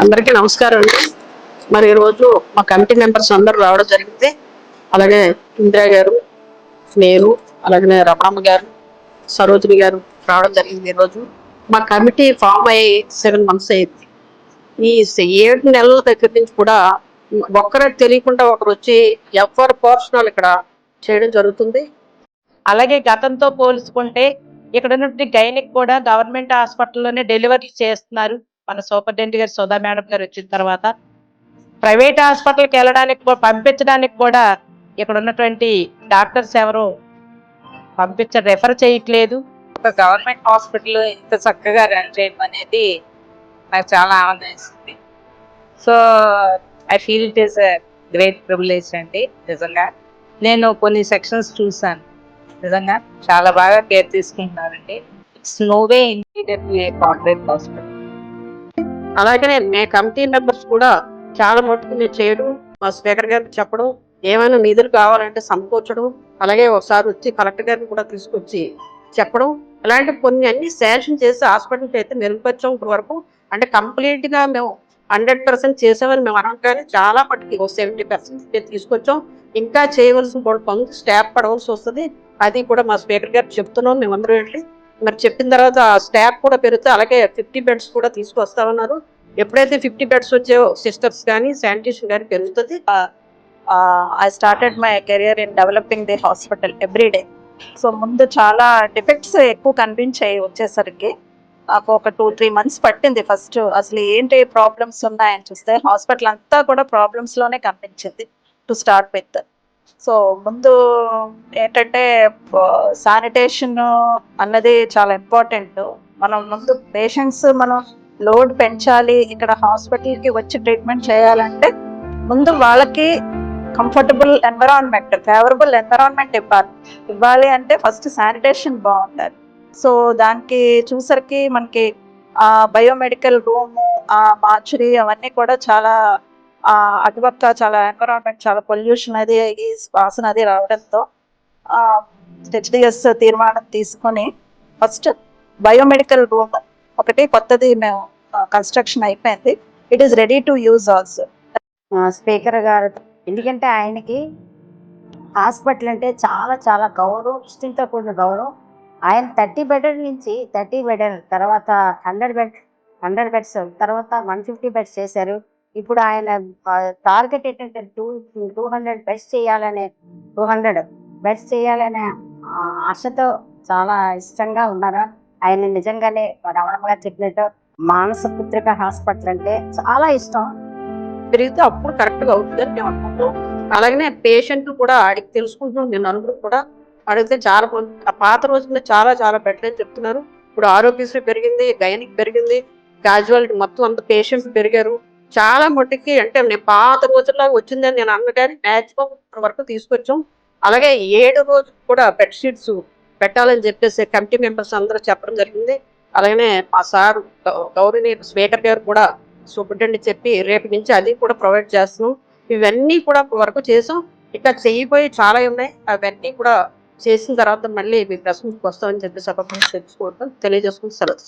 అందరికీ నమస్కారం అండి. మరి ఈరోజు మా కమిటీ మెంబర్స్ అందరూ రావడం జరిగింది. అలాగే ఇందిరా గారు నేను అలాగే రమణమ్మ గారు సరోజిని గారు రావడం జరిగింది ఈరోజు. మా కమిటీ ఫామ్ అయ్యి సెవెన్ మంత్స్ అయింది. ఈ ఏడు నెలల దగ్గర నుంచి కూడా ఒక్కరే తెలియకుండా ఒకరు వచ్చి ఎవరి పోర్షనల్ ఇక్కడ చేయడం జరుగుతుంది. అలాగే గతంతో పోల్చుకుంటే ఇక్కడ ఉన్నటువంటి గైనిక్ కూడా గవర్నమెంట్ హాస్పిటల్లోనే డెలివరీ చేస్తున్నారు. మన సూపరింటెండెంట్ గారు సుధా మేడం గారు వచ్చిన తర్వాత ప్రైవేట్ హాస్పిటల్కి వెళ్ళడానికి పంపించడానికి కూడా ఇక్కడ ఉన్నటువంటి డాక్టర్స్ ఎవరు పంపించ రెఫర్ చేయట్లేదు. ఒక గవర్నమెంట్ హాస్పిటల్ ఇంత చక్కగా రన్ చేయడం అనేది నాకు చాలా ఆనందిస్తుంది so I feel it is great privilege అండి నిజంగా. నేను కొన్ని సెక్షన్స్ చూసాను నిజంగా. చాలా బాగా care తీసుకుంటున్నారండి. It's no way in corporate hospital అలాగనే మే కమిటీ మెంబర్స్ కూడా చాలా మటుకు నేను చేయడం మా స్పీకర్ గారికి చెప్పడం ఏమైనా నిధులు కావాలంటే సమకూర్చడం అలాగే ఒకసారి వచ్చి కలెక్టర్ గారిని కూడా తీసుకొచ్చి చెప్పడం ఇలాంటి కొన్ని అన్ని శాంక్షన్ చేసి హాస్పిటల్కి అయితే మెరుగుపరిచాం ఇప్పటి వరకు అంటే కంప్లీట్గా మేము హండ్రెడ్ పర్సెంట్ చేసామని మేము అనం కానీ చాలా మటుకు సెవెంటీ పర్సెంట్ తీసుకొచ్చాం. ఇంకా చేయవలసిన కూడా పనులు స్టాప్ పడవలసి వస్తుంది. అది కూడా మా స్పీకర్ గారు చెప్తున్నాం. మేమందరం వెళ్ళి మరి చెప్పిన తర్వాత స్టాఫ్ కూడా పెరిగితే అలాగే ఫిఫ్టీ బెడ్స్ కూడా తీసుకొస్తామన్నారు ఎప్పుడైతే ఫిఫ్టీ బెడ్స్ వచ్చాయో సిస్టర్స్ కానీ శానిటేషన్ కానీ పెరుగుతుంది I started my career in developing the hospital every day so ముందు చాలా డిఫెక్ట్స్ ఎక్కువ కనిపించాయి వచ్చేసరికి నాకు ఒక టూ త్రీ మంత్స్ పట్టింది ఫస్ట్ అసలు ఏంటి ప్రాబ్లమ్స్ ఉన్నాయని చూస్తే హాస్పిటల్ అంతా కూడా ప్రాబ్లమ్స్లోనే కనిపించింది టు స్టార్ట్ విత్ సో ముందు ఏంటంటే శానిటేషన్ అన్నది చాలా ఇంపార్టెంట్ మనం ముందు పేషెంట్స్ మనం లోడ్ పెంచాలి ఇక్కడ హాస్పిటల్కి కి వచ్చి ట్రీట్మెంట్ చేయాలంటే ముందు వాళ్ళకి కంఫర్టబుల్ ఎన్విరాన్మెంట్ ఫేవరబుల్ ఎన్విరాన్మెంట్ ఇవ్వాలి. ఇవ్వాలి అంటే ఫస్ట్ శానిటేషన్ బాగుండాలి. సో దానికి చూసరికి మనకి ఆ బయోమెడికల్ రూమ్ ఆ మార్చురీ అవన్నీ కూడా చాలా అటుపక్క చాలా ఎన్విరాన్మెంట్ చాలా పొల్యూషన్ అది వాసన అది రావడంతో హెచ్డిఎస్ తీర్మానం తీసుకొని ఫస్ట్ బయోమెడికల్ రూమ్ ఒకటి కొత్తది మేము కన్స్ట్రక్షన్ అయిపోయింది. It is ready to use also speaker గారు ఎందుకంటే ఆయనకి హాస్పిటల్ అంటే చాలా చాలా గౌరవం ఇష్టంతో కూడిన గౌరవం. ఆయన థర్టీ బెడ్ నుంచి థర్టీ బెడ్ తర్వాత హండ్రెడ్ బెడ్ హండ్రెడ్ బెడ్స్ తర్వాత వన్ ఫిఫ్టీ బెడ్స్ చేశారు. ఇప్పుడు ఆయన టార్గెట్ ఏంటంటే టూ టూ హండ్రెడ్ బెస్ట్ చేయాలనే టూ హండ్రెడ్ బెస్ట్ చేయాలనే ఆశతో చాలా ఇష్టంగా ఉన్నారు? ఆయన నిజంగానే రమణమ్మ చెప్పినట్టు మానస పుత్రిక హాస్పిటల్ అంటే చాలా ఇష్టం. పెరిగితే అప్పుడు కరెక్ట్గా అవుతుందని మేము అనుకుంటాం. అలాగనే పేషెంట్ కూడా అడిగి తెలుసుకుంటున్నాం. నేను నలుగురు కూడా అడిగితే చాలా పాత రోజుల్లో చాలా చాలా బెటర్ అని చెప్తున్నారు. ఇప్పుడు ఆరోగ్యశ్రీ పెరిగింది గైనిక్ పెరిగింది. క్యాజువాలిటీ మొత్తం అంత పేషెంట్స్ పెరిగారు. చాలా మట్టుకి అంటే నేను పాత రోజుల్లో వచ్చిందని నేను అన్న కానీ మ్యాక్సిమం వరకు తీసుకొచ్చాం. అలాగే ఏడు రోజు కూడా బెడ్షీట్స్ పెట్టాలని చెప్పేసి కమిటీ మెంబర్స్ అందరూ చెప్పడం జరిగింది. అలాగనే మా సార్ గౌరిని స్పీకర్ గారు కూడా సూపరింటెండెంట్ చెప్పి రేపు నుంచి అది కూడా ప్రొవైడ్ చేస్తున్నాం. ఇవన్నీ కూడా వరకు చేసాం. ఇంకా చేయిపోయి చాలా ఉన్నాయి. అవన్నీ కూడా చేసిన తర్వాత మళ్ళీ మీ ప్రశ్నకు వస్తామని చెప్పి సభ తెలుసుకోవడం తెలియజేసుకుని సెలవు